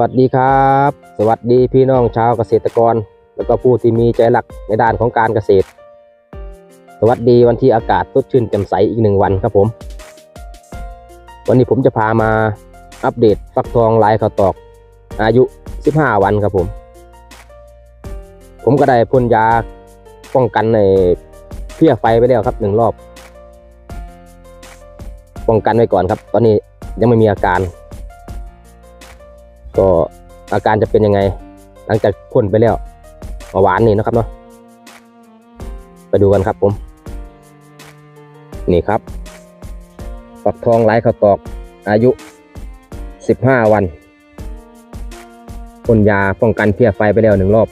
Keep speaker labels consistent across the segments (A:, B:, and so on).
A: วัสดีครับ สวัสดีพี่น้องชาวเกษตรกร แล้วก็ผู้ที่มีใจหลักในด้านของการเกษตร สวัสดีวันที่อากาศสดชื่นแจ่มใสอีกหนึ่งวันครับผม วันนี้ผมจะพามาอัปเดตฟักทองลายข้าวตอก อายุ 15 วันครับผม ผมก็ได้พ่นยาป้องกันในเพี้ยไฟไปแล้วครับหนึ่งรอบ ป้องกันไว้ก่อนครับ ตอนนี้ยังไม่มีอาการ ก็อาการจะเป็นยังไง หลังจากพ่นไปแล้วเมื่อวานนี้นะครับเนาะไปดูกันครับผม นี่ครับฝักทองไร้ข้าวตอกอายุ 15 วันพ่นยาป้องกันเพี้ยไฟไปแล้วหนึ่งรอบ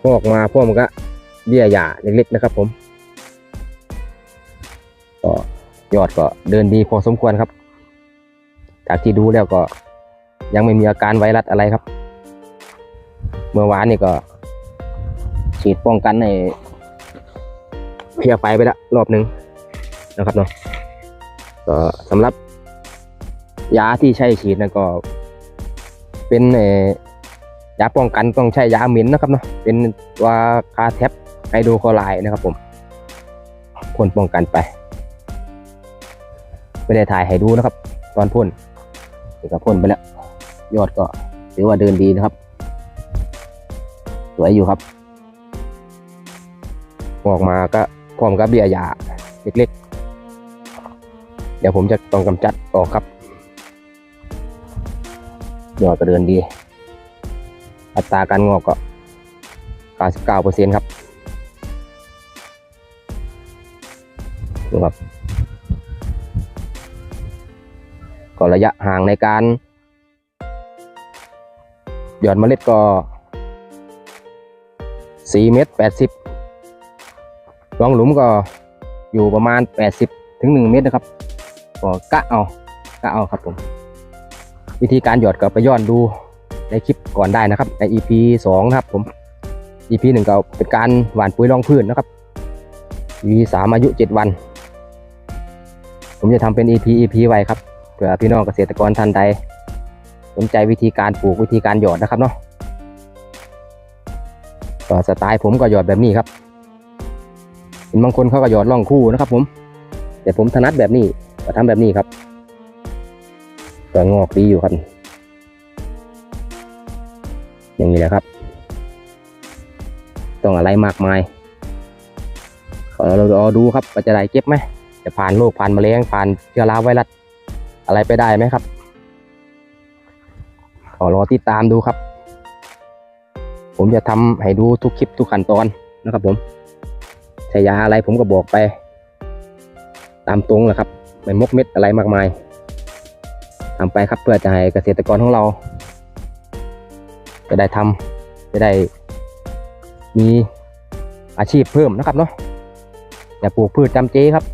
A: พอออกมาพวกมันก็เบี้ยหยาเล็กๆนะครับผมก็ยอดก็เดินดีพอสมควรครับ จากที่ดูแล้วก็ยังไม่มีอาการไวรัสอะไรครับ เมื่อวานนี่ก็ ฉีดป้องกันในเพียไฟไปแล้วรอบหนึ่งนะครับเนาะก็สำหรับยาที่ใช้ฉีดนะก็ เป็นเอยาป้องกันต้องใช้ยาเหม็นนะครับเนาะเป็นตัวคาแทปไฮโดรคลอไรด์นะครับผมพ่นป้องกันไป ไม่ได้ถ่ายให้ดูนะครับ ตอนพ่น นี่ก็พ่นไปแล้ว ยอดก็ถือว่าเดินดีนะครับ สวยอยู่ครับ ออกมาก็พร้อมกับเบี้ยหยาเล็กๆ เดี๋ยวผมจะต้องกำจัดออกครับ ยอดก็เดินดี อัตราการงอกก็ 99%ครับดูครับ ก็ระยะห่างในการหย่อนเมล็ดก็4เมตร80รองหลุมก็อยู่ประมาณ 80 ถึง 1 เมตรนะครับ ก็กะเอากะเอาครับผม วิธีการหยอดก็ไปย้อนดูในคลิปก่อนได้นะครับ ใน EP 2 นะครับผม EP 1 ก็เป็นการหว่านปุ๋ยรองพืชนนะครับ EP 3 อายุ 7 วัน ผมจะทำเป็น EP EP ไว้ครับ เผื่อพี่น้องเกษตรกรท่านใด สนใจวิธีการปลูกวิธีการหยอดนะครับเนาะก็สไตล์ผมก็หยอดแบบนี้ครับเห็นบางคนเขาก็หยอดล่องคู่นะครับ ผม แต่ผมถนัดแบบนี้ก็ทำแบบนี้ครับก็งอกดีอยู่ครับ อย่างนี้แหละครับ ต้องอะไรมากมายขอเรารอดูครับว่าจะได้เก็บไหมจะผ่านโรคผ่านแมลงผ่านเชื้อราไวรัส อะไรไปได้ไหมครับขอรอติดตามดูครับ ผมจะทำให้ดูทุกคลิปทุกขั้นตอนนะครับ ผมใช้ยาอะไรผมก็บอกไป ตามตรงแหละครับ ไม่มกเม็ดอะไรมากมายทำไปครับเพื่อจะให้เกษตรกรของเรา จะได้ทำจะได้มีอาชีพเพิ่มนะครับเนาะอย่าปลูกพืชจำเจครับ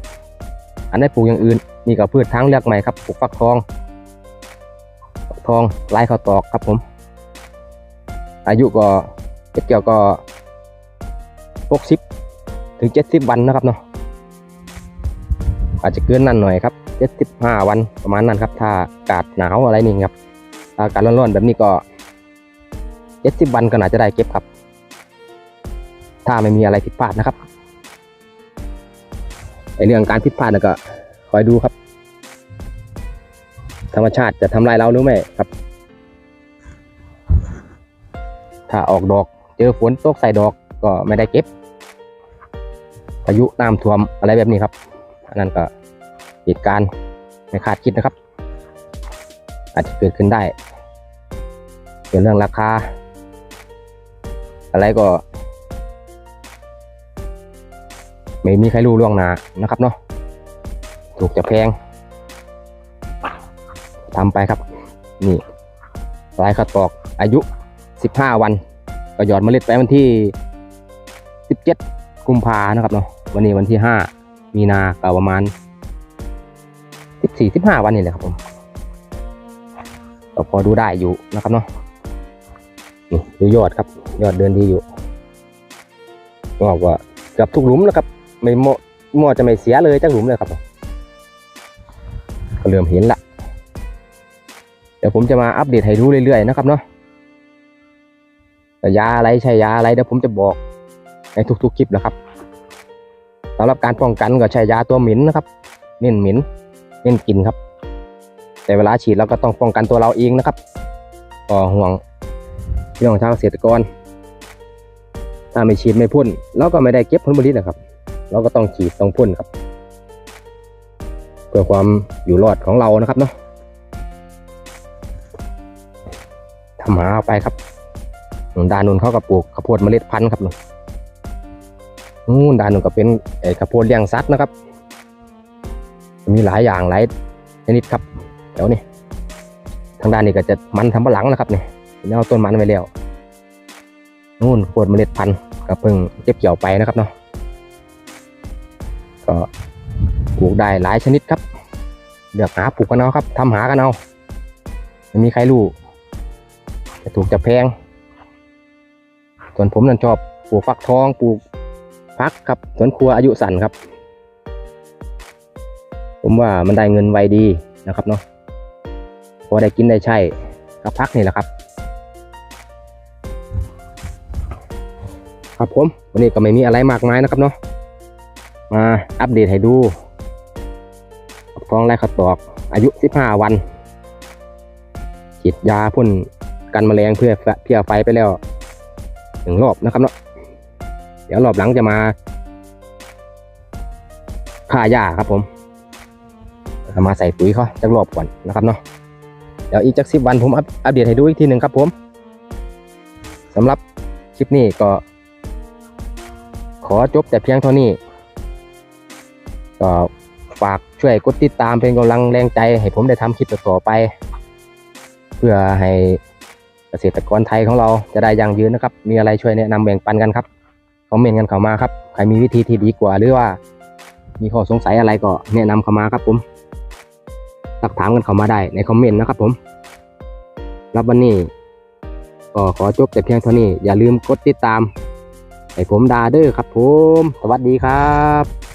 A: อันได้ปลูกอย่างอื่น นี่ก็พืชทางเลือกใหม่ครับปลูกฟักทองฟักทองไล่ข้าวตอกครับผม อายุก็เก็บเกี่ยวก็หกสิบถึงเจ็ดสิบวันนะครับเนาะอาจจะเกินนั่นหน่อยครับเจ็ดสิบห้าวันประมาณนั้นครับ ถ้าอากาศหนาวอะไรนี่ครับอากาศร้อนๆแบบนี้ก็เจ็ดสิบวันก็น่าจะได้เก็บครับ ถ้าไม่มีอะไรผิดพลาดนะครับในเรื่องการผิดพลาดนะก็ คอยดูครับ ธรรมชาติจะทำลายเราหรือไม่ครับ ถ้าออกดอกเจอฝนตกใส่ดอกก็ไม่ได้เก็บพายุน้ำท่วมอะไรแบบนี้ครับอันนั้นก็เหตุการณ์ไม่คาดคิดนะครับ อาจจะเกิดขึ้นได้เป็นเรื่องราคา อะไรก็ ไม่มีใครรู้ล่วงหน้านะครับเนาะ ถูกจะแพงทำไปครับ นี่ลายข้าวตอกอายุ 15 วันก็หยอดเมล็ดไปวันที่ 17 กุมภานะครับเนาะวันนี้วันที่ 5 มีนาก็ประมาณ 14 15 วันนี่แหละครับผมก็พอดูได้อยู่นะครับเนาะนี่ดูยอดครับ ยอดเดินดีอยู่บอกว่าเกือบทุกหลุมนะครับ ไม่เหมาะเหมาจะไม่เสียเลยจังหลุมเลยครับผม ก็เริ่มเห็นละ เดี๋ยวผมจะมาอัปเดตให้ดูเรื่อยๆนะครับเนาะยาอะไรใช่ยาอะไรเดี๋ยวผมจะบอกในทุกๆคลิปนะครับสำหรับการป้องกันก็ใช้ยาตัวหมิ่นนะครับ เน้นหมิ่นเน้นกินครับ แต่เวลาฉีดเราก็ต้องป้องกันตัวเราเองนะครับก็ห่วงเรื่องของทางเกษตรกร ถ้าไม่ฉีดไม่พ่นเราก็ไม่ได้เก็บผลผลิตนะครับ เราก็ต้องฉีดต้องพ่นครับ เพื่อความอยู่รอดของเรานะครับเนาะทำหาเอาไปครับนู่นดานนุนเขาก็ปลูกข้าวโพดเมล็ดพันธุ์ครับนู่นนู่นดานนุนก็เป็นไอ้ข้าวโพดเลี้ยงสัตว์นะครับ มีหลายอย่างหลายชนิดครับเดี๋ยวนี้ทางด้านนี้ก็จะมันทำปะหลังนะครับเนี่ยเอาต้นมันไว้แล้วนู่นข้าวโพดเมล็ดพันธุ์ก็เพิ่งเก็บเกี่ยวไปนะครับเนาะก็ ลูกได้หลายชนิดครับเลือกหาปลูกกันเอาครับทำหากันเอาไม่มีใครรู้จะถูกจะแพง ส่วนผมนั่นชอบปลูกฟักทองปลูกพักครับสวนครัวอายุสั้นครับ ผมว่ามันได้เงินไวดีนะครับเนาะพอได้กินได้ใช้กับพักนี่แหละครับ ครับผมวันนี้ก็ไม่มีอะไรมากมายนะครับเนาะมาอัปเดตให้ดู ฟักทองไร้ข้าวตอกอายุ 15 วันฉีดยาพ่นกันแมลงเพื่อเพี้ยไฟไปแล้วหนึ่งรอบนะครับเนาะเดี๋ยวรอบหลังจะมาฆ่าหญ้าครับผมมาใส่ปุ๋ยเขาจะรอบก่อนนะครับเนาะเดี๋ยวอีกจักสิบวันผมอัปอัปเดตให้ดูอีกทีหนึ่งครับผมสำหรับคลิปนี้ก็ ขอจบแต่เพียงเท่านี้ก็ ฝากช่วยกดติดตามเป็นกำลังแรงใจ ให้ผมได้ทำคลิปต่อไป เพื่อให้เกษตรกรไทยของเราจะได้ยั่งยืนนะครับ มีอะไรช่วยแนะนำแบ่งปันกันครับคอมเมนต์กันเข้ามาครับใครมีวิธีที่ดีกว่าหรือว่า มีข้อสงสัยอะไรก็แนะนำเข้ามาครับผมสักถามกันเข้ามาได้ในคอมเมนต์นะครับผมรับวันนี้ก็ขอจบแต่เพียงเท่านี้อย่าลืมกดติดตามให้ผมดาเด้อครับผม สวัสดีครับ